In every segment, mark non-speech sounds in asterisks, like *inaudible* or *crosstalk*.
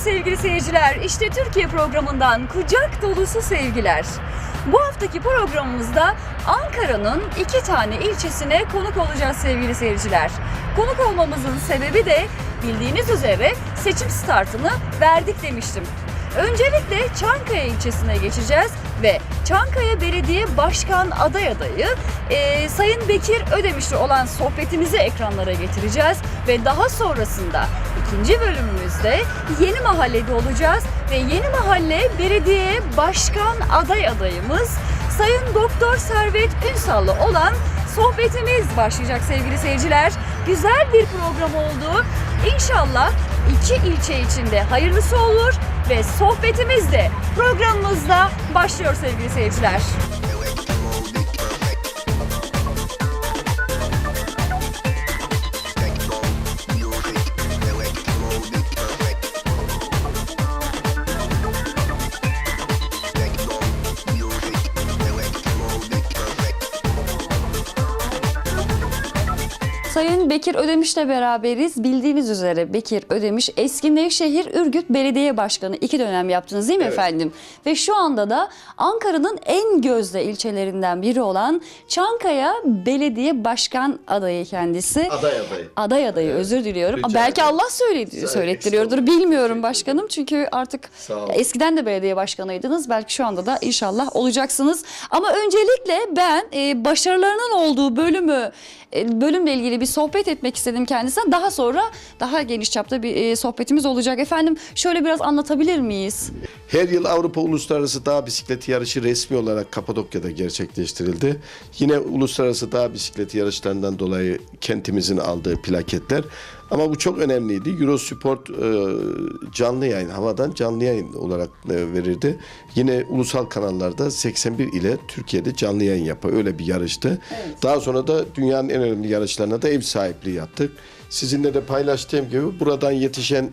sevgili seyirciler. İşte Türkiye programından kucak dolusu sevgiler. Bu haftaki programımızda Ankara'nın iki tane ilçesine konuk olacağız sevgili seyirciler. Konuk olmamızın sebebi de bildiğiniz üzere seçim startını verdik demiştim. Öncelikle Çankaya ilçesine geçeceğiz ve Çankaya Belediye Başkan aday adayı e, Sayın Bekir Ödemiş'le olan sohbetimizi ekranlara getireceğiz ve daha sonrasında ikinci bölümümüzde Yeni Mahalle'de olacağız ve Yeni Mahalle Belediye Başkan aday adayımız Sayın Doktor Servet Ünsal'la olan sohbetimiz başlayacak sevgili seyirciler. Güzel bir program oldu. İnşallah iki ilçe içinde hayırlısı olur ve sohbetimiz de programımızda başlıyor sevgili seyirciler. Bekir Ödemiş'le beraberiz. Bildiğiniz üzere Bekir Ödemiş eski Nevşehir Ürgüp Belediye Başkanı iki dönem yaptınız değil mi Evet. efendim? Ve şu anda da Ankara'nın en gözde ilçelerinden biri olan Çankaya Belediye Başkan adayı kendisi. Aday adayı. Aday adayı Evet. özür diliyorum. Rica Belki ederim. Allah söyledi, söylettiriyordur bilmiyorum başkanım. Çünkü artık eskiden de belediye başkanıydınız. Belki şu anda da inşallah olacaksınız. Ama öncelikle ben e, başarılarının olduğu bölümü e, bölümle ilgili bir sohbet etmek istedim kendisine. Daha sonra daha geniş çapta bir e, sohbetimiz olacak. Efendim şöyle biraz anlatabilir miyiz? Her yıl Avrupa Uluslararası Dağ Bisikleti Yarışı resmi olarak Kapadokya'da gerçekleştirildi. Yine uluslararası dağ bisikleti yarışlarından dolayı kentimizin aldığı plaketler. Ama bu çok önemliydi. Eurosport e, canlı yayın, havadan canlı yayın olarak e, verirdi. Yine ulusal kanallarda 81 ile Türkiye'de canlı yayın yapar. Öyle bir yarıştı. Daha sonra da dünyanın en önemli yarışlarına da ev sahipliği yaptık. Sizinle de paylaştığım gibi buradan yetişen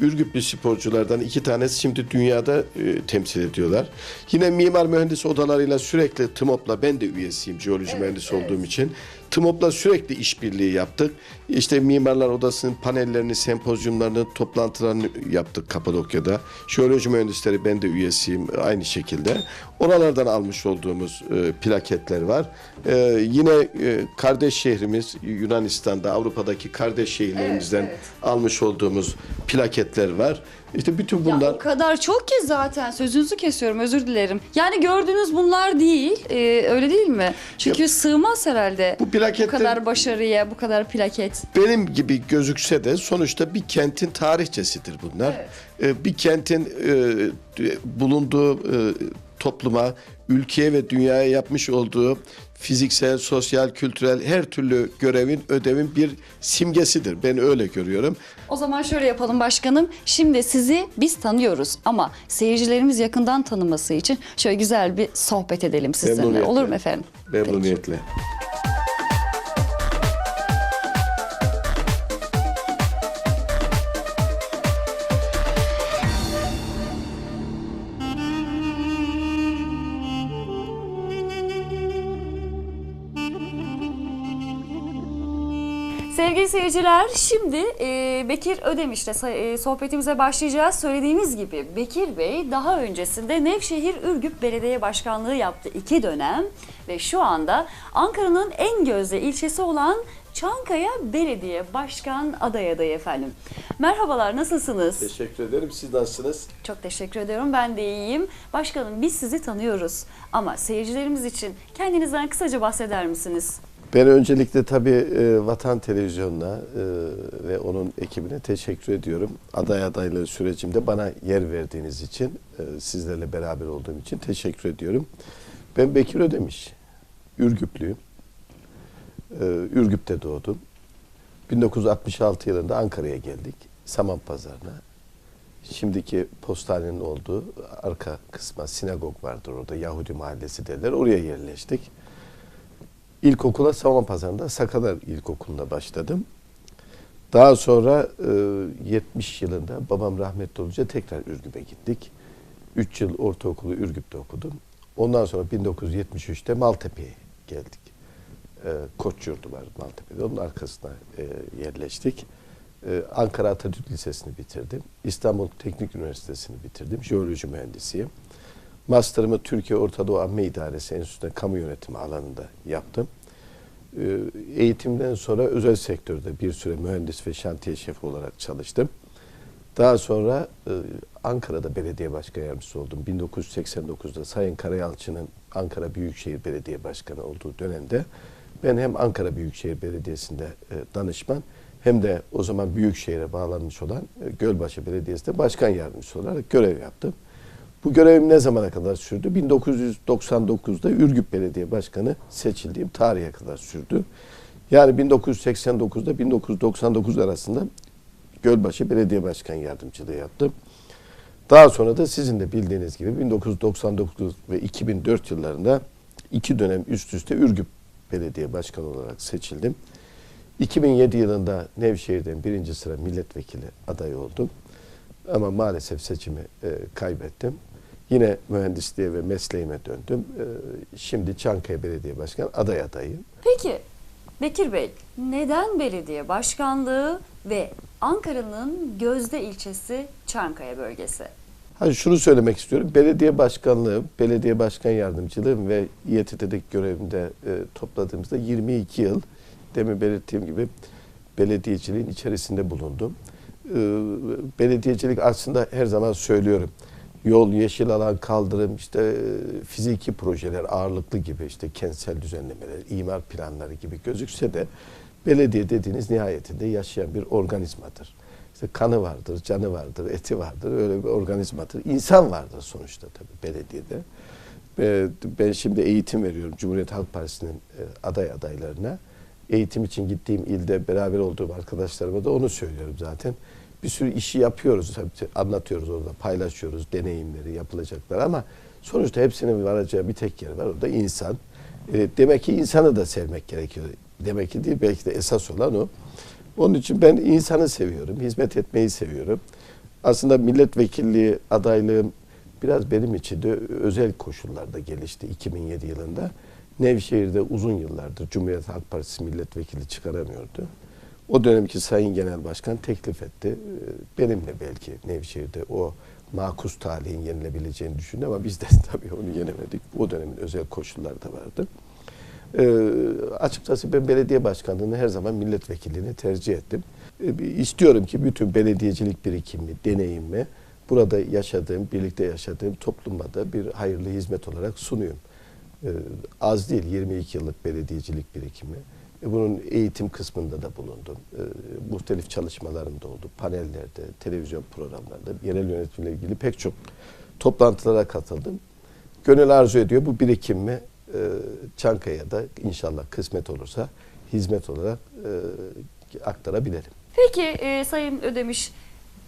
Ürgüplü sporculardan iki tanesi şimdi dünyada e, temsil ediyorlar. Yine mimar mühendis odalarıyla sürekli TMOP'la ben de üyesiyim jeoloji mühendisi olduğum için. TMOP'la sürekli işbirliği yaptık. İşte mimarlar odasının panellerini, sempozyumlarını, toplantılarını yaptık Kapadokya'da. Jeoloji mühendisleri ben de üyesiyim aynı şekilde. Oralardan almış olduğumuz e, plaketler var. E, yine e, kardeş şehrimiz Yunanistan'da Avrupa'daki kardeş şehirlerimizden Evet, evet. almış olduğumuz plaketler var. İşte bütün Ya bunlar o kadar çok ki zaten sözünüzü kesiyorum özür dilerim. Yani gördüğünüz bunlar değil e, öyle değil mi? Çünkü sığmaz herhalde bu plaketler bu kadar başarıya bu kadar plaket. benim gibi gözükse de sonuçta bir kentin tarihçesidir bunlar. Ee, bir kentin e, bulunduğu e, topluma, ülkeye ve dünyaya yapmış olduğu fiziksel, sosyal, kültürel her türlü görevin, ödevin bir simgesidir. Ben öyle görüyorum. O zaman şöyle yapalım başkanım. Şimdi sizi biz tanıyoruz ama seyircilerimiz yakından tanıması için şöyle güzel bir sohbet edelim sizinle. Olur mu efendim? Memnuniyetle. Sevgili seyirciler şimdi e, Bekir Ödemiş'le e, sohbetimize başlayacağız. Söylediğimiz gibi Bekir Bey daha öncesinde Nevşehir Ürgüp Belediye Başkanlığı yaptı iki dönem ve şu anda Ankara'nın en gözde ilçesi olan Çankaya Belediye Başkan aday adayı efendim. Merhabalar nasılsınız? Teşekkür ederim. Siz nasılsınız? Çok teşekkür ediyorum. Ben de iyiyim. Başkanım biz sizi tanıyoruz ama seyircilerimiz için kendinizden kısaca bahseder misiniz? Ben öncelikle tabii e, Vatan Televizyonu'na e, ve onun ekibine teşekkür ediyorum. Aday adaylığı sürecimde bana yer verdiğiniz için, e, sizlerle beraber olduğum için teşekkür ediyorum. Ben Bekir Ödemiş, Ürgüplüyüm. E, Ürgüp'te doğdum. 1966 yılında Ankara'ya geldik, Saman Pazarı'na. Şimdiki postanenin olduğu arka kısma sinagog vardır orada, Yahudi mahallesi derler. Oraya yerleştik. İlkokula Saman Pazarı'nda Sakalar İlkokulu'nda başladım. Daha sonra e, 70 yılında babam rahmetli olunca tekrar Ürgüp'e gittik. 3 yıl ortaokulu Ürgüp'te okudum. Ondan sonra 1973'te Maltepe'ye geldik. E, Koç yurdu var Maltepe'de. Onun arkasına e, yerleştik. Ee, Ankara Atatürk Lisesi'ni bitirdim. İstanbul Teknik Üniversitesi'ni bitirdim. Jeoloji mühendisiyim. Master'ımı Türkiye Orta Doğu Amme İdaresi Enstitüsü'nde kamu yönetimi alanında yaptım. Ee, Eğitimden sonra özel sektörde bir süre mühendis ve şantiye şefi olarak çalıştım. Daha sonra e, Ankara'da belediye başkan yardımcısı oldum. 1989'da Sayın Karayalçı'nın Ankara Büyükşehir Belediye Başkanı olduğu dönemde ben hem Ankara Büyükşehir Belediyesi'nde e, danışman hem de o zaman Büyükşehir'e bağlanmış olan e, Gölbaşı Belediyesi'nde başkan yardımcısı olarak görev yaptım. Bu görevim ne zamana kadar sürdü? 1999'da Ürgüp Belediye Başkanı seçildiğim tarihe kadar sürdü. Yani 1989'da 1999 arasında Gölbaşı Belediye Başkan Yardımcılığı yaptım. Daha sonra da sizin de bildiğiniz gibi 1999 ve 2004 yıllarında iki dönem üst üste Ürgüp Belediye Başkanı olarak seçildim. 2007 yılında Nevşehir'den birinci sıra milletvekili adayı oldum. Ama maalesef seçimi e, kaybettim. Yine mühendisliğe ve mesleğime döndüm. E, şimdi Çankaya Belediye Başkanı aday adayım. Peki Bekir Bey neden belediye başkanlığı ve Ankara'nın gözde ilçesi Çankaya bölgesi? Ha şunu söylemek istiyorum. Belediye başkanlığı, belediye başkan yardımcılığı ve İETT'deki görevimde e, topladığımızda 22 yıl demin belirttiğim gibi belediyeciliğin içerisinde bulundum. E, belediyecilik aslında her zaman söylüyorum. Yol, yeşil alan, kaldırım, işte e, fiziki projeler ağırlıklı gibi işte kentsel düzenlemeler, imar planları gibi gözükse de belediye dediğiniz nihayetinde yaşayan bir organizmadır. İşte kanı vardır, canı vardır, eti vardır. Öyle bir organizmadır. İnsan vardır sonuçta tabii belediyede. Ben şimdi eğitim veriyorum Cumhuriyet Halk Partisi'nin e, aday adaylarına. Eğitim için gittiğim ilde beraber olduğum arkadaşlarıma da onu söylüyorum zaten. Bir sürü işi yapıyoruz, tabii anlatıyoruz orada, paylaşıyoruz deneyimleri, yapılacaklar ama sonuçta hepsinin varacağı bir tek yer var. O da insan. E, Demek ki insanı da sevmek gerekiyor. Demek ki değil, belki de esas olan o. Onun için ben insanı seviyorum, hizmet etmeyi seviyorum. Aslında milletvekilliği adaylığım biraz benim için de özel koşullarda gelişti 2007 yılında. Nevşehir'de uzun yıllardır Cumhuriyet Halk Partisi milletvekili çıkaramıyordu. O dönemki Sayın Genel Başkan teklif etti. Ee, Benimle belki Nevşehir'de o makus talihin yenilebileceğini düşündü ama biz de *laughs* tabii onu yenemedik. O dönemin özel koşulları da vardı. Ee, açıkçası ben belediye başkanlığını her zaman milletvekilliğini tercih ettim. Ee, istiyorum ki bütün belediyecilik birikimi, deneyimimi burada yaşadığım, birlikte yaşadığım topluma da bir hayırlı hizmet olarak sunuyorum. Ee, az değil 22 yıllık belediyecilik birikimi. E, bunun eğitim kısmında da bulundum. E, muhtelif çalışmalarım da oldu. Panellerde, televizyon programlarında, yerel yönetimle ilgili pek çok toplantılara katıldım. Gönül arzu ediyor bu birikimimi e, Çankaya'da inşallah kısmet olursa hizmet olarak e, aktarabilirim. Peki e, Sayın Ödemiş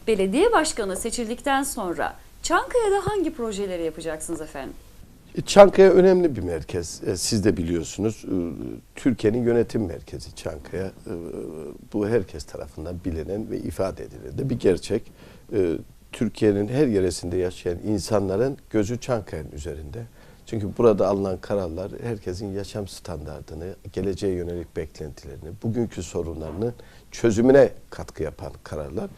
belediye başkanı seçildikten sonra Çankaya'da hangi projeleri yapacaksınız efendim? Çankaya önemli bir merkez. E, Siz de biliyorsunuz. E, Türkiye'nin yönetim merkezi Çankaya. E, Bu herkes tarafından bilinen ve ifade edilen de bir gerçek. Türkiye'nin her yeresinde yaşayan insanların gözü Çankaya'nın üzerinde. Çünkü burada alınan kararlar herkesin yaşam standartını, geleceğe yönelik beklentilerini, bugünkü sorunlarını çözümüne katkı yapan kararlar.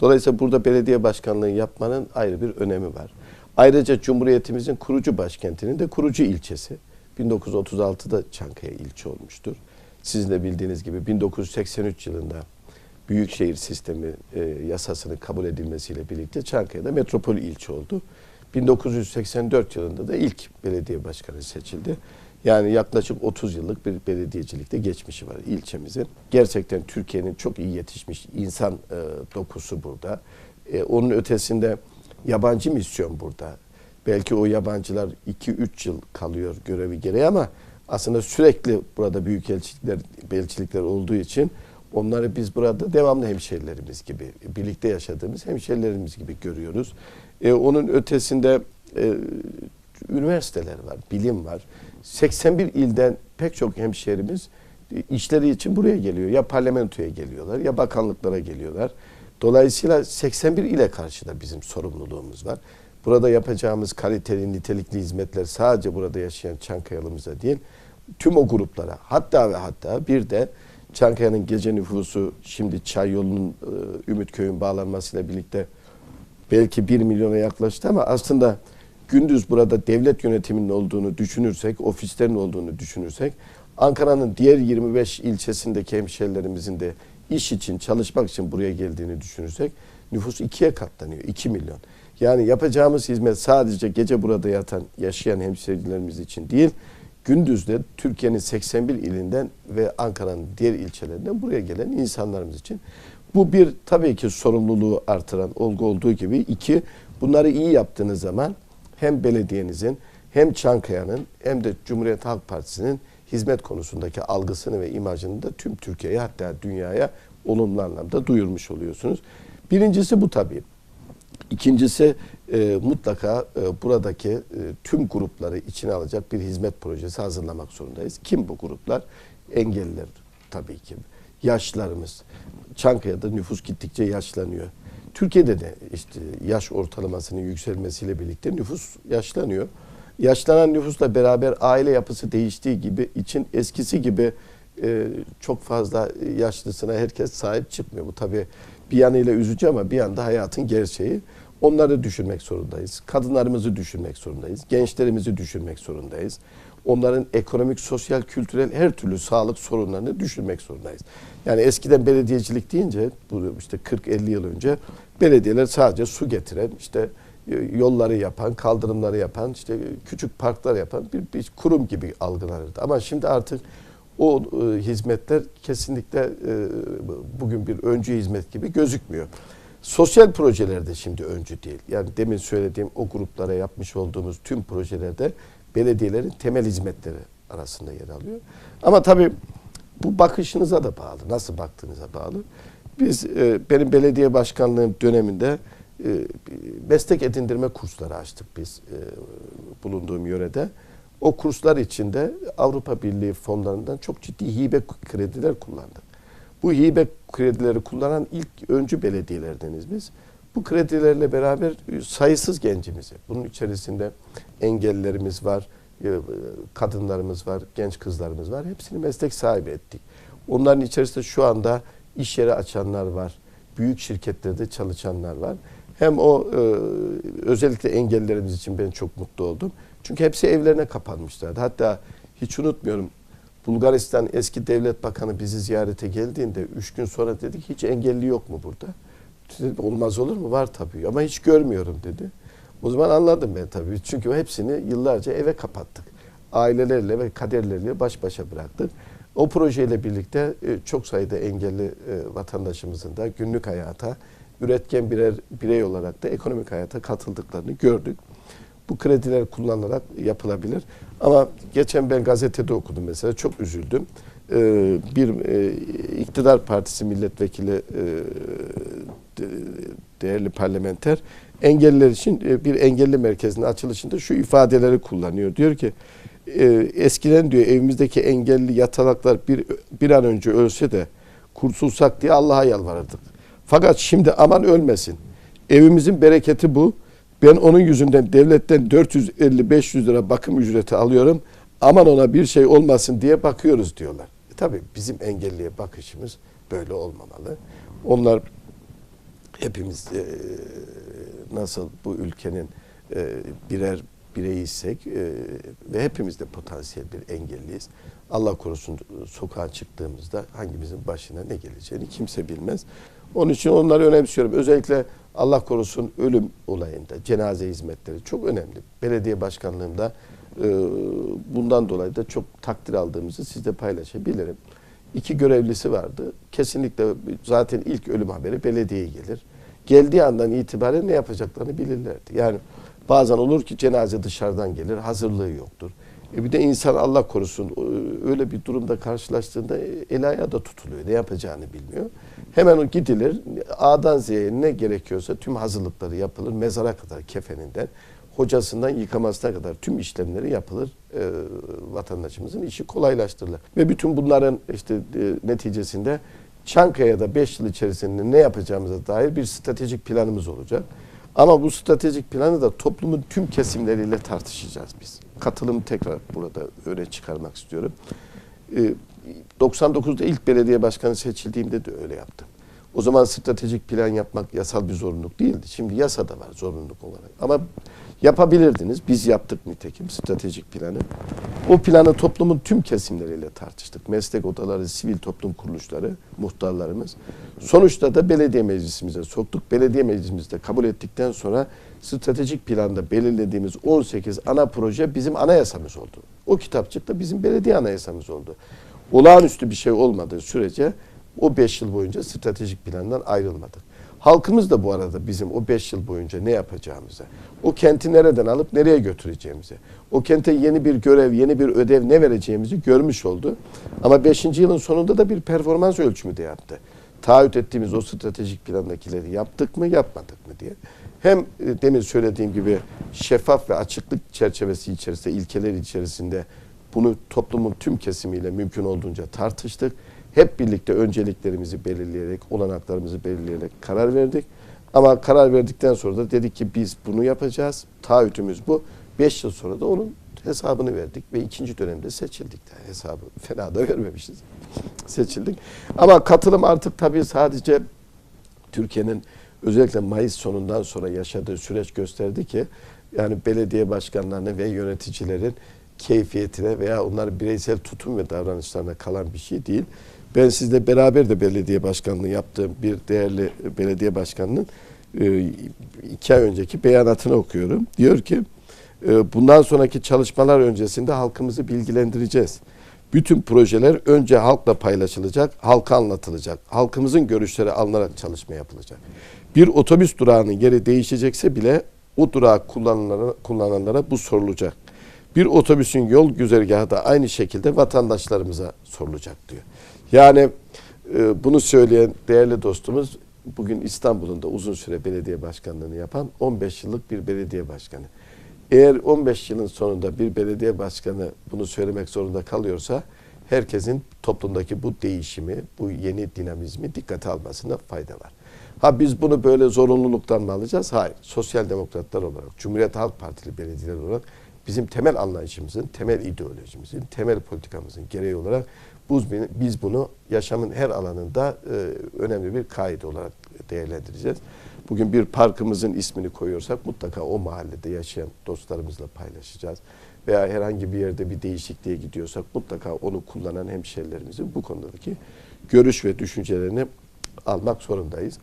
Dolayısıyla burada belediye başkanlığı yapmanın ayrı bir önemi var. Ayrıca Cumhuriyetimizin kurucu başkentinin de kurucu ilçesi. 1936'da Çankaya ilçe olmuştur. Sizin de bildiğiniz gibi 1983 yılında Büyükşehir Sistemi e, yasasının kabul edilmesiyle birlikte Çankaya'da metropol ilçe oldu. 1984 yılında da ilk belediye başkanı seçildi. Yani yaklaşık 30 yıllık bir belediyecilikte geçmişi var ilçemizin. Gerçekten Türkiye'nin çok iyi yetişmiş insan e, dokusu burada. E, onun ötesinde yabancı misyon burada. Belki o yabancılar 2-3 yıl kalıyor görevi gereği ama aslında sürekli burada büyük elçilikler, elçilikler olduğu için onları biz burada devamlı hemşerilerimiz gibi, birlikte yaşadığımız hemşerilerimiz gibi görüyoruz. E, onun ötesinde e, üniversiteler var, bilim var. 81 ilden pek çok hemşerimiz işleri için buraya geliyor. Ya parlamentoya geliyorlar ya bakanlıklara geliyorlar. Dolayısıyla 81 ile karşı da bizim sorumluluğumuz var. Burada yapacağımız kaliteli, nitelikli hizmetler sadece burada yaşayan Çankayalımıza değil, tüm o gruplara hatta ve hatta bir de Çankaya'nın gece nüfusu şimdi Çay yolunun e, Ümitköy'ün bağlanmasıyla birlikte belki 1 milyona yaklaştı ama aslında gündüz burada devlet yönetiminin olduğunu düşünürsek, ofislerin olduğunu düşünürsek, Ankara'nın diğer 25 ilçesindeki hemşehrilerimizin de iş için, çalışmak için buraya geldiğini düşünürsek nüfus ikiye katlanıyor. 2 milyon. Yani yapacağımız hizmet sadece gece burada yatan, yaşayan hemşehrilerimiz için değil, gündüz de Türkiye'nin 81 ilinden ve Ankara'nın diğer ilçelerinden buraya gelen insanlarımız için. Bu bir tabii ki sorumluluğu artıran olgu olduğu gibi iki bunları iyi yaptığınız zaman hem belediyenizin hem Çankaya'nın hem de Cumhuriyet Halk Partisi'nin hizmet konusundaki algısını ve imajını da tüm Türkiye'ye hatta dünyaya olumlu anlamda duyurmuş oluyorsunuz. Birincisi bu tabii. İkincisi e, mutlaka e, buradaki e, tüm grupları içine alacak bir hizmet projesi hazırlamak zorundayız. Kim bu gruplar? Engelliler tabii ki. Yaşlarımız. Çankaya'da nüfus gittikçe yaşlanıyor. Türkiye'de de işte yaş ortalamasının yükselmesiyle birlikte nüfus yaşlanıyor. Yaşlanan nüfusla beraber aile yapısı değiştiği gibi için eskisi gibi e, çok fazla yaşlısına herkes sahip çıkmıyor. Bu tabii bir yanıyla üzücü ama bir yanda hayatın gerçeği. Onları düşünmek zorundayız. Kadınlarımızı düşünmek zorundayız. Gençlerimizi düşünmek zorundayız. Onların ekonomik, sosyal, kültürel her türlü sağlık sorunlarını düşünmek zorundayız. Yani eskiden belediyecilik deyince bu işte 40-50 yıl önce belediyeler sadece su getiren, işte yolları yapan, kaldırımları yapan, işte küçük parklar yapan bir, bir kurum gibi algılanırdı. Ama şimdi artık o e, hizmetler kesinlikle e, bugün bir öncü hizmet gibi gözükmüyor. Sosyal projelerde şimdi öncü değil. Yani demin söylediğim o gruplara yapmış olduğumuz tüm projelerde belediyelerin temel hizmetleri arasında yer alıyor. Ama tabii bu bakışınıza da bağlı. Nasıl baktığınıza bağlı. Biz e, benim belediye başkanlığım döneminde meslek edindirme kursları açtık biz e, bulunduğum yörede. O kurslar içinde Avrupa Birliği fonlarından çok ciddi hibe krediler kullandık. Bu hibe kredileri kullanan ilk öncü belediyelerdeniz biz. Bu kredilerle beraber sayısız gencimizi, bunun içerisinde engellilerimiz var, e, kadınlarımız var, genç kızlarımız var. Hepsini meslek sahibi ettik. Onların içerisinde şu anda iş yeri açanlar var. Büyük şirketlerde çalışanlar var. Hem o e, özellikle engellilerimiz için ben çok mutlu oldum. Çünkü hepsi evlerine kapanmışlardı. Hatta hiç unutmuyorum Bulgaristan eski devlet bakanı bizi ziyarete geldiğinde üç gün sonra dedik hiç engelli yok mu burada? Dedim, olmaz olur mu? Var tabii ama hiç görmüyorum dedi. O zaman anladım ben tabii. Çünkü hepsini yıllarca eve kapattık. Ailelerle ve kaderleriyle baş başa bıraktık. O projeyle birlikte e, çok sayıda engelli e, vatandaşımızın da günlük hayata, üretken birer birey olarak da ekonomik hayata katıldıklarını gördük. Bu krediler kullanılarak yapılabilir. Ama geçen ben gazetede okudum mesela çok üzüldüm. Ee, bir e, iktidar partisi milletvekili e, değerli parlamenter engelliler için e, bir engelli merkezinin açılışında şu ifadeleri kullanıyor. Diyor ki e, eskiden diyor evimizdeki engelli yatalaklar bir bir an önce ölse de kurtulsak diye Allah'a yalvarırdık. Fakat şimdi aman ölmesin. Evimizin bereketi bu. Ben onun yüzünden devletten 450-500 lira bakım ücreti alıyorum. Aman ona bir şey olmasın diye bakıyoruz diyorlar. E tabii bizim engelliye bakışımız böyle olmamalı. Onlar hepimiz e, nasıl bu ülkenin e, birer bireyiysek e, ve hepimiz de potansiyel bir engelliyiz. Allah korusun sokağa çıktığımızda hangimizin başına ne geleceğini kimse bilmez. Onun için onları önemsiyorum. Özellikle Allah korusun ölüm olayında cenaze hizmetleri çok önemli. Belediye başkanlığımda e, bundan dolayı da çok takdir aldığımızı sizle paylaşabilirim. İki görevlisi vardı. Kesinlikle zaten ilk ölüm haberi belediyeye gelir. Geldiği andan itibaren ne yapacaklarını bilirlerdi. Yani bazen olur ki cenaze dışarıdan gelir, hazırlığı yoktur. E bir de insan Allah korusun öyle bir durumda karşılaştığında el ayağı da tutuluyor. Ne yapacağını bilmiyor. Hemen o gidilir. A'dan Z'ye ne gerekiyorsa tüm hazırlıkları yapılır. Mezara kadar kefeninden, hocasından yıkamasına kadar tüm işlemleri yapılır. E, vatandaşımızın işi kolaylaştırılır. Ve bütün bunların işte e, neticesinde Çankaya'da 5 yıl içerisinde ne yapacağımıza dair bir stratejik planımız olacak. Ama bu stratejik planı da toplumun tüm kesimleriyle tartışacağız biz. Katılımı tekrar burada öne çıkarmak istiyorum. Ee, 99'da ilk belediye başkanı seçildiğimde de öyle yaptım. O zaman stratejik plan yapmak yasal bir zorunluluk değildi. Şimdi yasada var zorunluluk olarak. Ama yapabilirdiniz. Biz yaptık nitekim stratejik planı. O planı toplumun tüm kesimleriyle tartıştık. Meslek odaları, sivil toplum kuruluşları, muhtarlarımız. Sonuçta da belediye meclisimize soktuk. Belediye meclisimizde kabul ettikten sonra stratejik planda belirlediğimiz 18 ana proje bizim anayasamız oldu. O kitapçık da bizim belediye anayasamız oldu. Olağanüstü bir şey olmadığı sürece o 5 yıl boyunca stratejik plandan ayrılmadık. Halkımız da bu arada bizim o 5 yıl boyunca ne yapacağımızı, o kenti nereden alıp nereye götüreceğimizi, o kente yeni bir görev, yeni bir ödev ne vereceğimizi görmüş oldu. Ama 5. yılın sonunda da bir performans ölçümü de yaptı. Taahhüt ettiğimiz o stratejik plandakileri yaptık mı, yapmadık mı diye. Hem e, demin söylediğim gibi şeffaf ve açıklık çerçevesi içerisinde, ilkeler içerisinde bunu toplumun tüm kesimiyle mümkün olduğunca tartıştık. Hep birlikte önceliklerimizi belirleyerek, olanaklarımızı belirleyerek karar verdik. Ama karar verdikten sonra da dedik ki biz bunu yapacağız. Taahhütümüz bu. Beş yıl sonra da onun hesabını verdik ve ikinci dönemde seçildik. de hesabı fena da vermemişiz. Seçildik. Ama katılım artık tabii sadece Türkiye'nin özellikle Mayıs sonundan sonra yaşadığı süreç gösterdi ki yani belediye başkanlarının ve yöneticilerin keyfiyetine veya onların bireysel tutum ve davranışlarına kalan bir şey değil. Ben sizle beraber de belediye başkanlığı yaptığım bir değerli belediye başkanının e, iki ay önceki beyanatını okuyorum. Diyor ki e, bundan sonraki çalışmalar öncesinde halkımızı bilgilendireceğiz. Bütün projeler önce halkla paylaşılacak, halka anlatılacak. Halkımızın görüşleri alınarak çalışma yapılacak. Bir otobüs durağının yeri değişecekse bile o durağı kullananlara, kullananlara bu sorulacak. Bir otobüsün yol güzergahı da aynı şekilde vatandaşlarımıza sorulacak diyor. Yani e, bunu söyleyen değerli dostumuz bugün İstanbul'un da uzun süre belediye başkanlığını yapan 15 yıllık bir belediye başkanı. Eğer 15 yılın sonunda bir belediye başkanı bunu söylemek zorunda kalıyorsa herkesin toplumdaki bu değişimi, bu yeni dinamizmi dikkate almasında fayda var. Ha biz bunu böyle zorunluluktan mı alacağız? Hayır. Sosyal demokratlar olarak, Cumhuriyet Halk Partili belediyeler olarak bizim temel anlayışımızın, temel ideolojimizin, temel politikamızın gereği olarak biz bunu yaşamın her alanında e, önemli bir kaide olarak değerlendireceğiz. Bugün bir parkımızın ismini koyuyorsak mutlaka o mahallede yaşayan dostlarımızla paylaşacağız. Veya herhangi bir yerde bir değişikliğe gidiyorsak mutlaka onu kullanan hemşehrilerimizin bu konudaki görüş ve düşüncelerini almak zorundayız.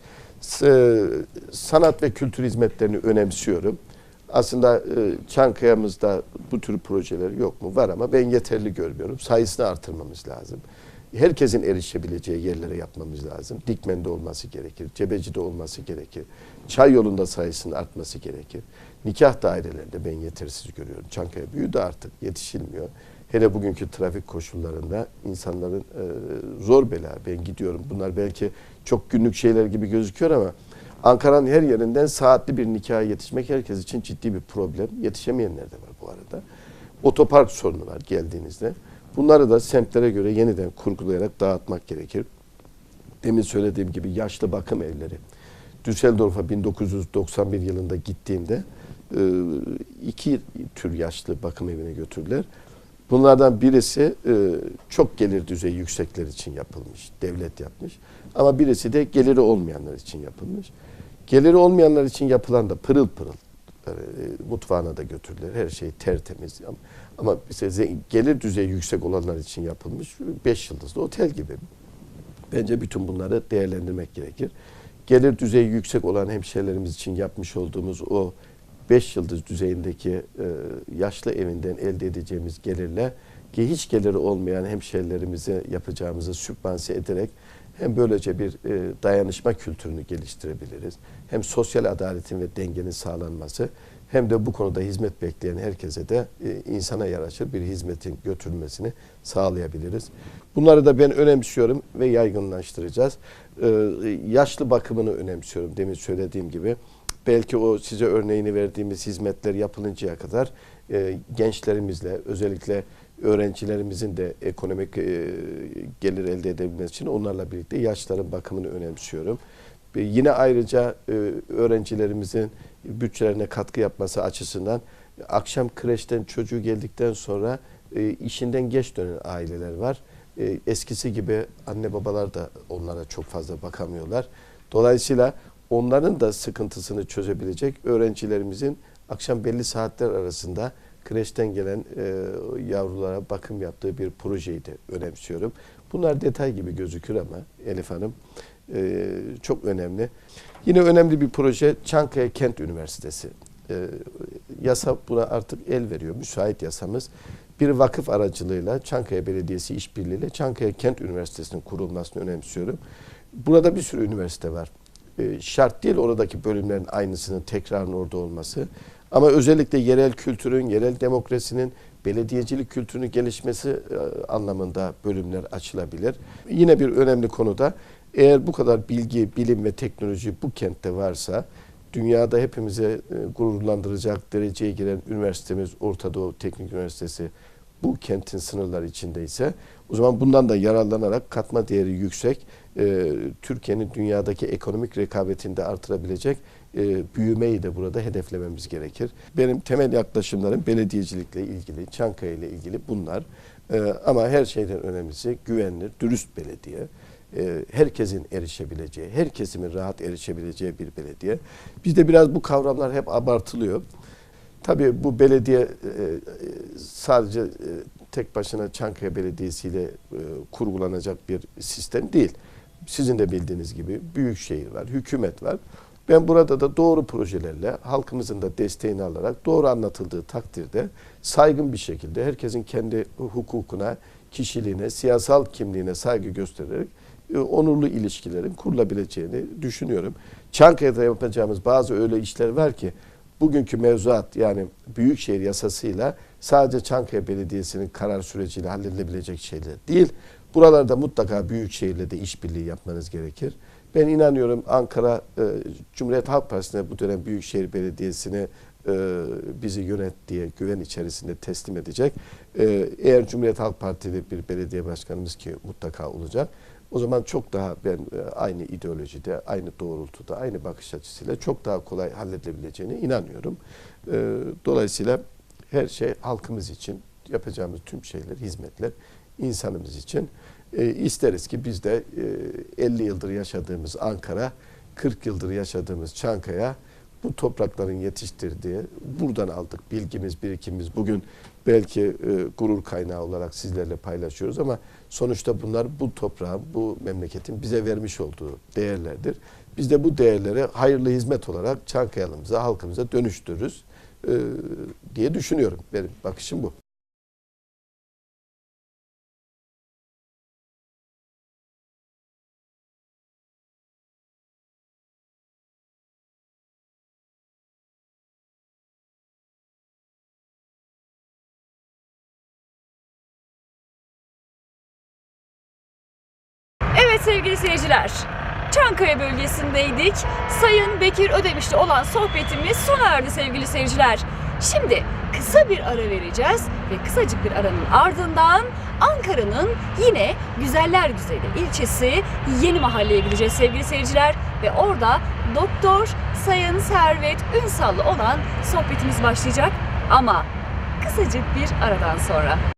Sanat ve kültür hizmetlerini önemsiyorum. Aslında e, Çankaya'mızda bu tür projeler yok mu? Var ama ben yeterli görmüyorum. Sayısını artırmamız lazım. Herkesin erişebileceği yerlere yapmamız lazım. Dikmen'de olması gerekir. Cebeci'de olması gerekir. Çay yolunda sayısının artması gerekir. Nikah dairelerinde ben yetersiz görüyorum. Çankaya büyüdü artık yetişilmiyor. Hele bugünkü trafik koşullarında insanların e, zor bela. Ben gidiyorum. Bunlar belki çok günlük şeyler gibi gözüküyor ama Ankara'nın her yerinden saatli bir nikaha yetişmek herkes için ciddi bir problem. Yetişemeyenler de var bu arada. Otopark sorunu var geldiğinizde. Bunları da semtlere göre yeniden kurgulayarak dağıtmak gerekir. Demin söylediğim gibi yaşlı bakım evleri. Düsseldorf'a 1991 yılında gittiğimde e, iki tür yaşlı bakım evine götürdüler. Bunlardan birisi e, çok gelir düzeyi yüksekler için yapılmış, devlet yapmış. Ama birisi de geliri olmayanlar için yapılmış. Geliri olmayanlar için yapılan da pırıl pırıl e, mutfağına da götürürler. Her şey tertemiz. Ama, ama mesela gelir düzeyi yüksek olanlar için yapılmış beş yıldızlı otel gibi. Bence bütün bunları değerlendirmek gerekir. Gelir düzeyi yüksek olan hemşehrilerimiz için yapmış olduğumuz o beş yıldız düzeyindeki e, yaşlı evinden elde edeceğimiz gelirle hiç geliri olmayan hemşehrilerimize yapacağımızı sübvanse ederek hem böylece bir e, dayanışma kültürünü geliştirebiliriz. Hem sosyal adaletin ve dengenin sağlanması hem de bu konuda hizmet bekleyen herkese de e, insana yaraşır bir hizmetin götürülmesini sağlayabiliriz. Bunları da ben önemsiyorum ve yaygınlaştıracağız. E, yaşlı bakımını önemsiyorum demin söylediğim gibi. Belki o size örneğini verdiğimiz hizmetler yapılıncaya kadar e, gençlerimizle özellikle öğrencilerimizin de ekonomik e, gelir elde edebilmesi için onlarla birlikte yaşların bakımını önemsiyorum. E, yine ayrıca e, öğrencilerimizin bütçelerine katkı yapması açısından akşam kreşten çocuğu geldikten sonra e, işinden geç dönen aileler var. e, eskisi gibi anne babalar da onlara çok fazla bakamıyorlar. Dolayısıyla onların da sıkıntısını çözebilecek öğrencilerimizin akşam belli saatler arasında kreşten gelen e, yavrulara bakım yaptığı bir projeyi de önemsiyorum. Bunlar detay gibi gözükür ama Elif Hanım e, çok önemli. Yine önemli bir proje Çankaya Kent Üniversitesi. E, yasa buna artık el veriyor. Müsait yasamız. Bir vakıf aracılığıyla Çankaya Belediyesi işbirliğiyle Çankaya Kent Üniversitesi'nin kurulmasını önemsiyorum. Burada bir sürü üniversite var. E, şart değil oradaki bölümlerin aynısının tekrarın orada olması. Ama özellikle yerel kültürün, yerel demokrasinin, belediyecilik kültürünün gelişmesi e, anlamında bölümler açılabilir. Yine bir önemli konuda eğer bu kadar bilgi, bilim ve teknoloji bu kentte varsa dünyada hepimize e, gururlandıracak dereceye giren üniversitemiz Orta Doğu Teknik Üniversitesi bu kentin sınırları içindeyse o zaman bundan da yararlanarak katma değeri yüksek e, Türkiye'nin dünyadaki ekonomik rekabetini de artırabilecek e, büyümeyi de burada hedeflememiz gerekir. Benim temel yaklaşımlarım belediyecilikle ilgili, Çankaya ile ilgili bunlar. E, ama her şeyden önemlisi güvenilir, dürüst belediye. E, herkesin erişebileceği, her kesimin rahat erişebileceği bir belediye. Bizde biraz bu kavramlar hep abartılıyor. Tabii bu belediye e, sadece e, tek başına Çankaya Belediyesi ile e, kurgulanacak bir sistem değil. Sizin de bildiğiniz gibi büyük şehir var, hükümet var. Ben burada da doğru projelerle halkımızın da desteğini alarak doğru anlatıldığı takdirde saygın bir şekilde herkesin kendi hukukuna, kişiliğine, siyasal kimliğine saygı göstererek e, onurlu ilişkilerin kurulabileceğini düşünüyorum. Çankaya'da yapacağımız bazı öyle işler var ki bugünkü mevzuat yani Büyükşehir Yasası'yla sadece Çankaya Belediyesi'nin karar süreciyle halledilebilecek şeyler değil. Buralarda mutlaka Büyükşehir'le de işbirliği yapmanız gerekir. Ben inanıyorum Ankara e, Cumhuriyet Halk Partisi'ne bu dönem Büyükşehir Belediyesi'ni e, bizi yönet diye güven içerisinde teslim edecek. E, eğer Cumhuriyet Halk Partili bir belediye başkanımız ki mutlaka olacak. O zaman çok daha ben e, aynı ideolojide, aynı doğrultuda, aynı bakış açısıyla çok daha kolay halledilebileceğine inanıyorum. Dolayısıyla her şey halkımız için yapacağımız tüm şeyler, hizmetler insanımız için. E, isteriz ki biz de e, 50 yıldır yaşadığımız Ankara, 40 yıldır yaşadığımız Çankaya bu toprakların yetiştirdiği, buradan aldık bilgimiz, birikimimiz bugün belki e, gurur kaynağı olarak sizlerle paylaşıyoruz ama sonuçta bunlar bu toprağın, bu memleketin bize vermiş olduğu değerlerdir. Biz de bu değerleri hayırlı hizmet olarak Çankayalımıza, halkımıza dönüştürürüz e, diye düşünüyorum. Benim bakışım bu. Evet sevgili seyirciler, Çankaya bölgesindeydik. Sayın Bekir Ödemiş'le olan sohbetimiz sona erdi sevgili seyirciler. Şimdi kısa bir ara vereceğiz ve kısacık bir aranın ardından Ankara'nın yine Güzeller Güzeli ilçesi Yeni Mahalle'ye gideceğiz sevgili seyirciler. Ve orada Doktor Sayın Servet Ünsal'la olan sohbetimiz başlayacak ama kısacık bir aradan sonra.